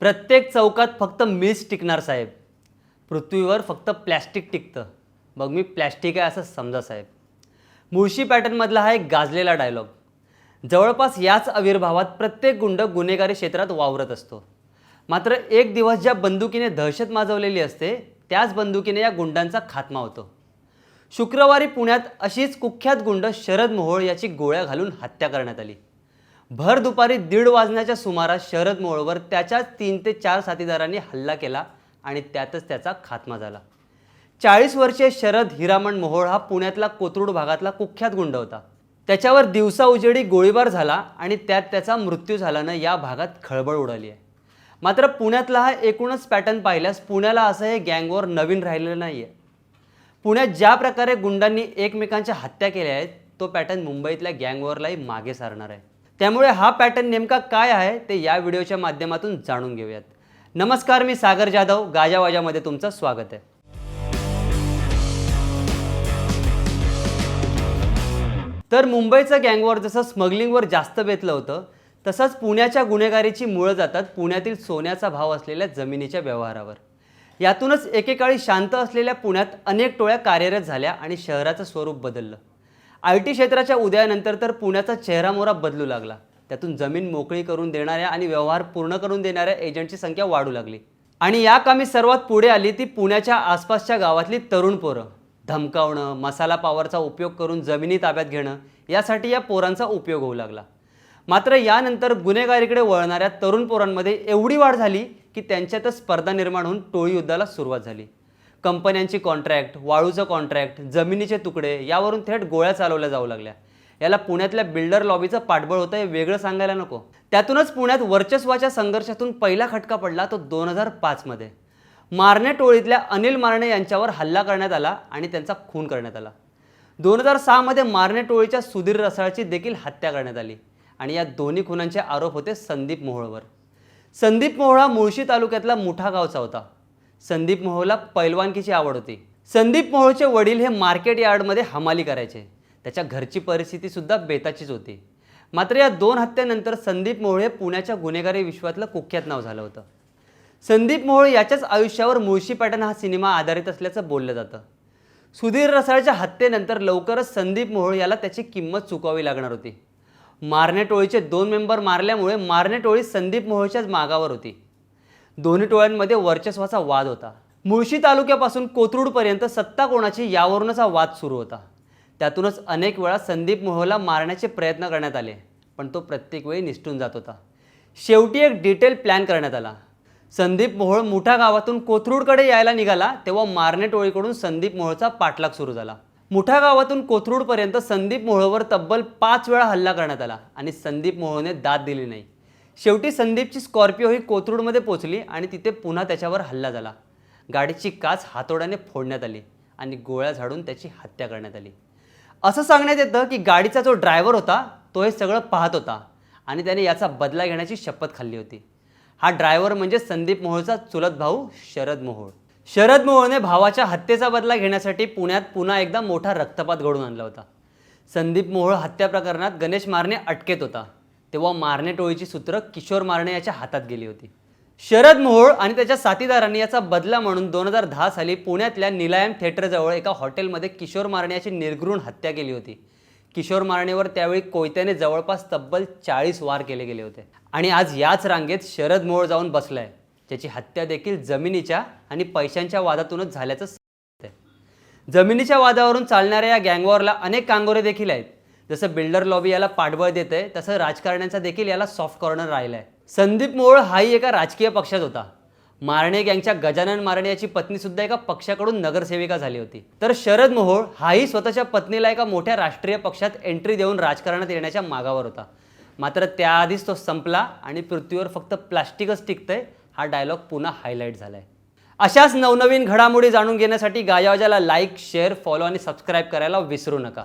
प्रत्येक चौकात फक्त मीच टिकणार साहेब. पृथ्वीवर फक्त प्लॅस्टिक टिकतं. मग मी प्लॅस्टिक आहे असं समजा साहेब. मुळशी पॅटर्नमधला हा एक गाजलेला डायलॉग. जवळपास याच आविर्भावात प्रत्येक गुंड गुन्हेगारी क्षेत्रात वावरत असतो. मात्र एक दिवस ज्या बंदुकीने दहशत माजवलेली असते त्याच बंदुकीने या गुंडांचा खात्मा होतो. शुक्रवारी पुण्यात अशीच कुख्यात गुंड शरद मोहोळ याची गोळ्या घालून हत्या करण्यात आली. भर दुपारी दीड वाजण्याच्या सुमारास शरद मोळवर त्याच्याच तीन ते चार साथीदारांनी हल्ला केला आणि त्यातच त्याचा खात्मा झाला. चाळीस वर्षीय शरद हिरामण मोहोळ हा पुण्यातला कोथरूड भागातला कुख्यात गुंड होता. त्याच्यावर दिवसा उजेडी गोळीबार झाला आणि त्यात त्याचा मृत्यू झाल्यानं या भागात खळबळ उडाली आहे. मात्र पुण्यातला हा एकूणच पॅटर्न पाहिल्यास पुण्याला असं हे गँगवॉर नवीन राहिलेलं नाही आहे पुण्यात ज्या प्रकारे गुंडांनी एकमेकांच्या हत्या केल्या आहेत तो पॅटर्न मुंबईतल्या गँगवॉरलाही मागे सारणार आहे. त्यामुळे हा पॅटर्न नेमका काय आहे ते या व्हिडिओच्या माध्यमातून जाणून घेऊयात. नमस्कार मी सागर जाधव. गाजावाजामध्ये तुमचं स्वागत आहे. तर मुंबईचं गँगवॉर जसं स्मगलिंगवर जास्त बेतलं होतं तसंच पुण्याच्या गुन्हेगारीची मुळं जातात पुण्यातील सोन्याचा भाव असलेल्या जमिनीच्या व्यवहारावर. यातूनच एकेकाळी शांत असलेल्या पुण्यात अनेक टोळ्या कार्यरत झाल्या आणि शहराचं स्वरूप बदललं. आय टी क्षेत्राच्या उदयानंतर तर पुण्याचा चेहरामोहरा बदलू लागला. त्यातून जमीन मोकळी करून देणाऱ्या आणि व्यवहार पूर्ण करून देणाऱ्या एजंटची संख्या वाढू लागली. आणि या कामी सर्वात पुढे आली ती पुण्याच्या आसपासच्या गावातली तरुण पोरं. धमकावणं मसाला पावरचा उपयोग करून जमिनी ताब्यात घेणं यासाठी या पोरांचा उपयोग होऊ लागला. मात्र यानंतर गुन्हेगारीकडे वळणाऱ्या तरुण पोरांमध्ये एवढी वाढ झाली की त्यांच्यातच स्पर्धा निर्माण होऊन टोळी युद्धाला सुरुवात झाली. कंपन्यांची कॉन्ट्रॅक्ट वाळूचं कॉन्ट्रॅक्ट जमिनीचे तुकडे यावरून थेट गोळ्या चालवल्या जाऊ लागल्या. याला पुण्यातल्या बिल्डर लॉबीचं पाठबळ होतं हे वेगळं सांगायला नको. त्यातूनच पुण्यात वर्चस्वाच्या संघर्षातून पहिला खटका पडला तो दोन हजार पाचमध्ये मारणे टोळीतल्या अनिल मारणे यांच्यावर हल्ला करण्यात आला आणि त्यांचा खून करण्यात आला. दोन हजार सहामध्ये मारणे टोळीच्या सुधीर रसाळची देखील हत्या करण्यात आली आणि या दोन्ही खुनांचे आरोप होते संदीप मोहोळवर. संदीप मोहोळा मुळशी तालुक्यातला मुठा गावचा होता. संदीप मोहोळला पैलवानकीची आवड होती. संदीप मोहोळचे वडील हे मार्केट यार्डमध्ये हमाली करायचे. त्याच्या घरची परिस्थितीसुद्धा बेताचीच होती. मात्र या दोन हत्यानंतर संदीप मोहोळ हे पुण्याच्या गुन्हेगारी विश्वातलं कुख्यात नाव झालं होतं. संदीप मोहोळ याच्याच आयुष्यावर मुळशी पॅटर्न हा सिनेमा आधारित असल्याचं बोललं जातं. सुधीर रसाळच्या हत्येनंतर लवकरच संदीप मोहोळ याला त्याची किंमत चुकवावी लागणार होती. मारणे टोळीचे दोन मेंबर मारल्यामुळे मारणे टोळी संदीप मोहोळच्याच मागावर होती. दोन्ही टोळ्यांमध्ये वर्चस्वाचा वाद होता. मुळशी तालुक्यापासून कोथरूडपर्यंत सत्ता कोणाची यावरूनच हा वाद सुरू होता. त्यातूनच अनेक वेळा संदीप मोहोळला मारण्याचे प्रयत्न करण्यात आले पण तो प्रत्येक वेळी निष्ठून जात होता. शेवटी एक डिटेल प्लॅन करण्यात आला. संदीप मोहोळ मुठा गावातून कोथरूडकडे यायला निघाला तेव्हा मारणे टोळीकडून संदीप मोहोळचा पाठलाग सुरू झाला. मुठा गावातून कोथरूडपर्यंत संदीप मोहोळवर तब्बल पाच वेळा हल्ला करण्यात आला आणि संदीप मोहोळने दाद दिली नाही. शेवटी संदीपची स्कॉर्पिओ ही कोथरूडमध्ये पोचली आणि तिथे पुन्हा त्याच्यावर हल्ला झाला. गाडीची काच हातोड्याने फोडण्यात आली आणि गोळ्या झाडून त्याची हत्या करण्यात आली. असं सांगण्यात येतं की गाडीचा जो ड्रायव्हर होता तो हे सगळं पाहत होता आणि त्याने याचा बदला घेण्याची शपथ खाल्ली होती. हा ड्रायव्हर म्हणजे संदीप मोहोळचा चुलत भाऊ शरद मोहोळ. शरद मोहोळने भावाच्या हत्येचा बदला घेण्यासाठी पुण्यात पुन्हा एकदा मोठा रक्तपात घडून आणला होता. संदीप मोहोळ हत्या प्रकरणात गणेश मारणे अटकेत होता. तेव्हा मारणे टोळीची सूत्र किशोर मारणे याच्या हातात गेली होती. शरद मोहोळ आणि त्याच्या साथीदारांनी याचा बदला म्हणून दोन हजार दहा साली पुण्यातल्या निलायम थिएटरजवळ एका हॉटेलमध्ये किशोर मारणे याची निर्घृण हत्या केली होती. किशोर मारणेवर त्यावेळी कोयत्याने जवळपास तब्बल चाळीस वार केले गेले होते. आणि आज याच रांगेत शरद मोहोळ जाऊन बसलाय. ज्याची हत्या देखील जमिनीच्या आणि पैशांच्या वादातूनच झाल्याचं जमिनीच्या वादावरून चालणाऱ्या या गँगवॉरला अनेक कांगोरे देखील आहेत. जसं बिल्डर लॉबी याला पाठबळ देते तसं राजकारण्यांचा देखील याला सॉफ्ट कॉर्नर राहिला आहे संदीप मोहोळ हाही एका राजकीय पक्षात होता. मारणे गँगच्या गजानन मारणे याची पत्नी सुद्धा एका पक्षाकडून नगरसेविका झाली होती. तर शरद मोहोळ हाही स्वतःच्या पत्नीला एका मोठ्या राष्ट्रीय पक्षात एंट्री देऊन राजकारणात येण्याच्या मागावर होता. मात्र त्याआधीच तो संपला आणि पृथ्वीवर फक्त प्लास्टिकच टिकतंय हा डायलॉग पुन्हा हायलाईट झालाय. अशाच नवनवीन घडामोडी जाणून घेण्यासाठी गायावाजाला लाईक शेअर फॉलो आणि सबस्क्राईब करायला विसरू नका.